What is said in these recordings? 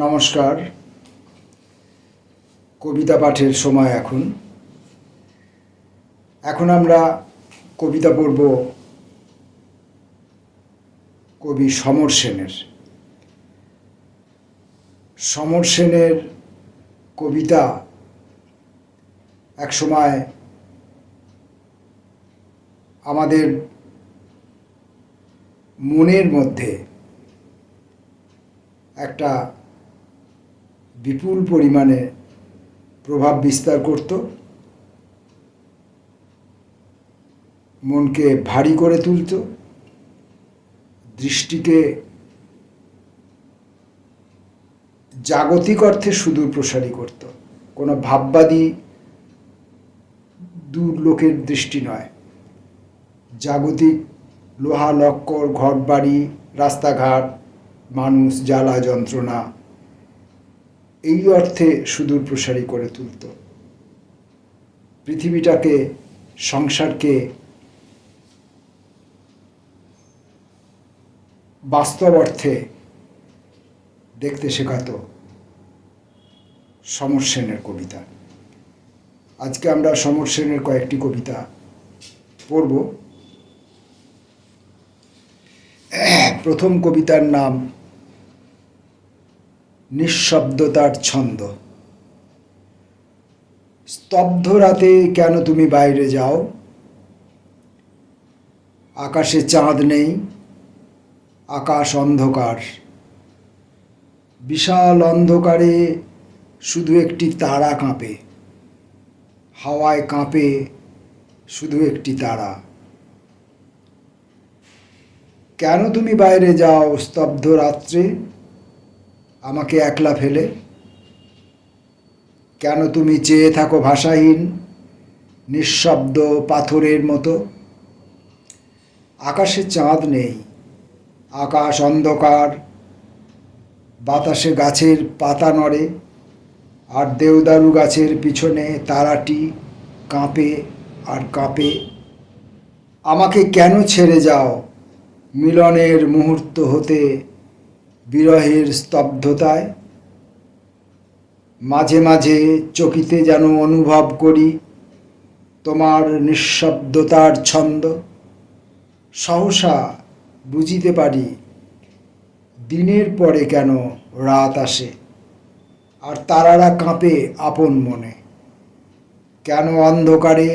নমস্কার। কবিতা পাঠের সময় এখন। এখন আমরা কবিতা পড়ব কবি সমর সেনের। সমর সেনের কবিতা এক সময় আমাদের মনের মধ্যে একটা বিপুল পরিমাণে প্রভাব বিস্তার করত। মনকে ভারী করে তুলত। দৃষ্টিকে জাগতিক অর্থে সুদূর প্রসারী করত। কোনো ভাববাদী দূর লোকের দৃষ্টি নয়। জাগতিক লোহা, লক্কর, ঘরবাড়ি, রাস্তাঘাট, মানুষ, জ্বালা, যন্ত্রণা এই অর্থে সুদূর প্রসারী করে তুলত। পৃথিবীটাকে, সংসারকে বাস্তব অর্থে দেখতে শেখাতো সমর সেনের কবিতা। আজকে আমরা সমর সেনের কয়েকটি কবিতা পড়ব। প্রথম কবিতার নাম নিঃশব্দতার ছন্দ। স্তব্ধ রাতে কেন তুমি বাইরে যাও? আকাশে চাঁদ নেই, আকাশ অন্ধকার। বিশাল অন্ধকারে শুধু একটি তারা কাঁপে। হাওয়ায় কাঁপে শুধু একটি তারা। কেন তুমি বাইরে যাও স্তব্ধ রাত্রে? আমাকে একলা ফেলে। কেন তুমি চেয়ে থাকো ভাষাহীন, নিঃশব্দ পাথরের মতো? আকাশে চাঁদ নেই, আকাশ অন্ধকার, বাতাসে গাছের পাতা নড়ে, আর দেওদারু গাছের পিছনে তারাটি কাঁপে আর কাঁপে। আমাকে কেন ছেড়ে যাও মিলনের মুহূর্ত হতে? বিরহের স্তব্ধতায় মাঝে মাঝে চকিতে যেন অনুভব করি তোমার নিঃশব্দতার ছন্দ। সহসা বুঝিতে পারি দিনের পরে কেন রাত আসে আর তারারা কাঁপে আপন মনে। কেন অন্ধকারে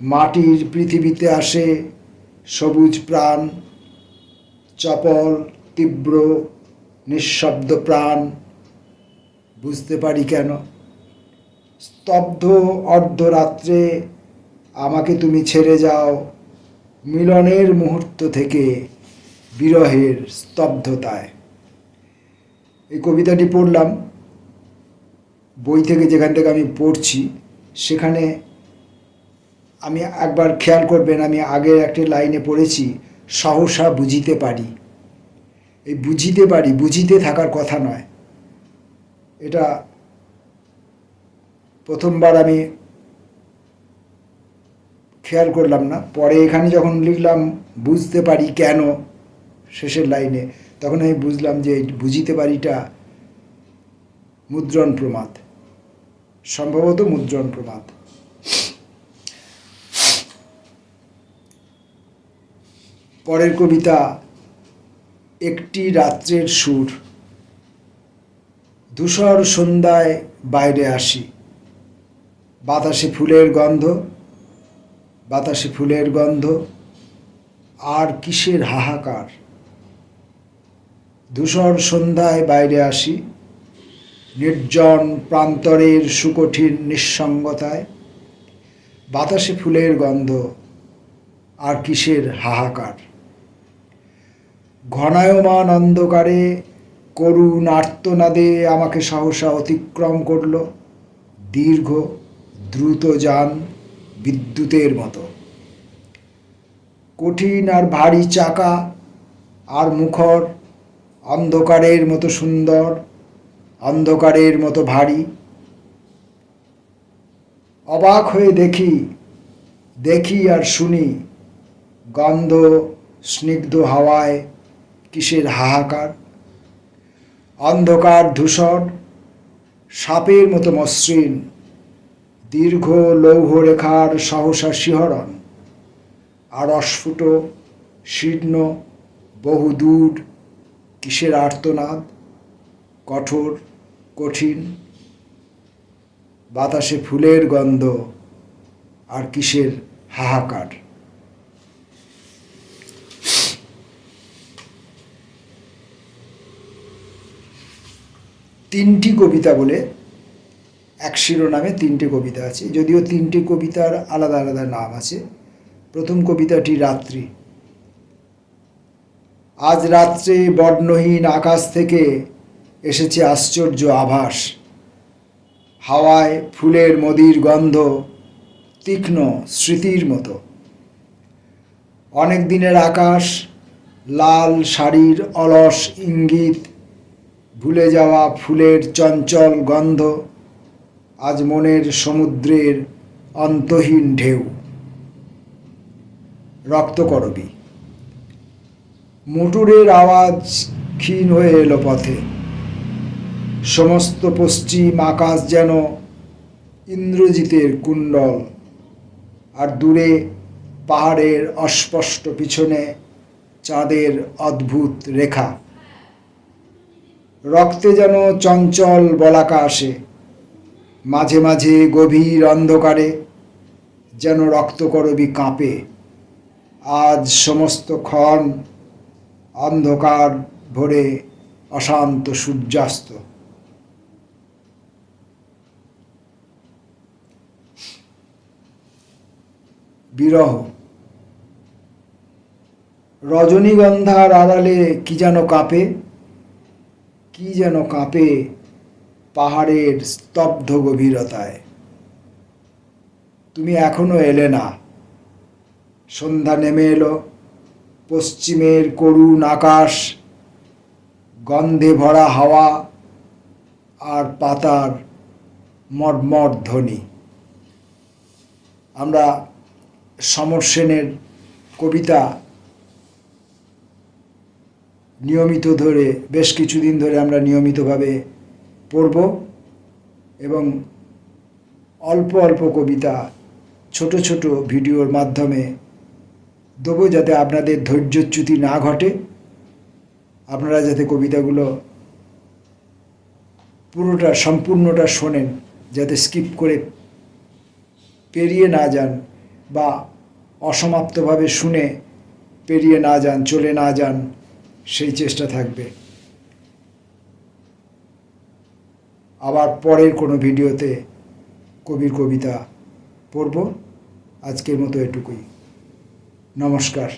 মাটির পৃথিবীতে আসে সবুজ প্রাণ, চপল, তীব্র নিঃশব্দ প্রাণ, বুঝতে পারি কেন? স্তব্ধ অর্ধরাত্রে আমাকে তুমি ছেড়ে যাও। মিলনের মুহূর্ত থেকে বিরহের স্তব্ধতায়। এই কবিতাটি পড়লাম। বই থেকে যেখান থেকে আমি পড়ছি, সেখানে আমি একবার খেয়াল করবেন, আমি আগের একটি লাইনে পড়েছি, সহসা বুঝিতে পারি। এই বুঝিতে পারি, বুঝিতে থাকার কথা নয়। এটা প্রথমবার আমি খেয়াল করলাম না। পরে এখানে যখন লিখলাম, বুঝতে পারি কেন শেষের লাইনে, তখন আমি বুঝলাম যে বুঝিতে পারিটা মুদ্রণ প্রমাদ। সম্ভবত মুদ্রণ প্রমাদ। পরের কবিতা একটি রাত্রের সুর। ধূসর সন্ধ্যায় বাইরে আসি। বাতাসে ফুলের গন্ধ, বাতাসে ফুলের গন্ধ, আর কিসের হাহাকার? ধূসর সন্ধ্যায় বাইরে আসি, নির্জন প্রান্তরের সুকঠিন নিঃসঙ্গতায়। বাতাসে ফুলের গন্ধ, আর কিসের হাহাকার? ঘনায়মান অন্ধকারে করুণ আর্তনাদে আমাকে সহসা অতিক্রম করল। দীর্ঘ, দ্রুত যান বিদ্যুতের মতো। কঠিন আর ভারী চাকা আর মুখর, অন্ধকারের মতো সুন্দর, অন্ধকারের মতো ভারী। অবাক হয়ে দেখি দেখি আর শুনি গন্ধ স্নিগ্ধ হাওয়ায় কিসের হাহাকার? অন্ধকার ধূসর, সাপের মতো মসৃণ, দীর্ঘ লৌহ রেখার সহসা শিহরণ আর অস্ফুট শীর্ণ, বহুদূর, কিসের আর্তনাদ? কঠোর, কঠিন? বাতাসে ফুলের গন্ধ, আর কিসের হাহাকার? তিনটি কবিতা বলে এক শিরোনামে তিনটে কবিতা আছে। যদিও তিনটে কবিতার আলাদা আলাদা নাম আছে। প্রথম কবিতাটি রাত্রি। আজ রাত্রে বর্ণহীন আকাশ থেকে এসেছে আশ্চর্য আভাস। হাওয়ায় ফুলের মদির গন্ধ তীক্ষ্ণ স্মৃতির মতো। অনেক দিনের আকাশ, লাল শাড়ির অলস ইঙ্গিত ভুলে যাওয়া ফুলের চঞ্চল গন্ধ, আজ মনের সমুদ্রের অন্তহীন ঢেউ। রক্তকরবী মোটরের আওয়াজ ক্ষীণ হয়ে এলো পথে। সমস্ত পশ্চিম আকাশ যেন ইন্দ্রজিতের কুণ্ডল, আর দূরে পাহাড়ের অস্পষ্ট পিছনে চাঁদের অদ্ভুত রেখা। রক্তে যেন চঞ্চল বলাকা আসে, মাঝে মাঝে গভীর অন্ধকারে যেন রক্তকরবী কাঁপে। আজ সমস্ত ক্ষণ অন্ধকার ভরে অশান্ত সূর্যাস্ত। বিরহ। রজনীগন্ধার আড়ালে কি যেন কাঁপে কি যেন কাঁপে পাহাড়ের স্তব্ধ গভীরতায়। তুমি এখনও এলে না। সন্ধ্যা নেমে এলো। পশ্চিমের করুণ আকাশ, গন্ধে ভরা হাওয়া আর পাতার মর্মর ধ্বনি। আমরা সমর সেনের কবিতা নিয়মিত ধরে বেশ কিছুদিন ধরে আমরা নিয়মিতভাবে পড়ব এবং অল্প অল্প কবিতা, ছোট ছোট ভিডিওর মাধ্যমে দেবো যাতে আপনাদের ধৈর্যচ্যুতি না ঘটে। আপনারা যাতে কবিতাগুলো পুরোটা, সম্পূর্ণটা শোনেন, যাতে স্কিপ করে পেরিয়ে না যান বা অসমাপ্তভাবে শুনে পেরিয়ে না যান, চলে না যান। সেই চেষ্টা থাকবে। আবার পরের কোনো ভিডিওতে কবির কবিতা পড়ব। আজকের মতো এটুকুই। নমস্কার।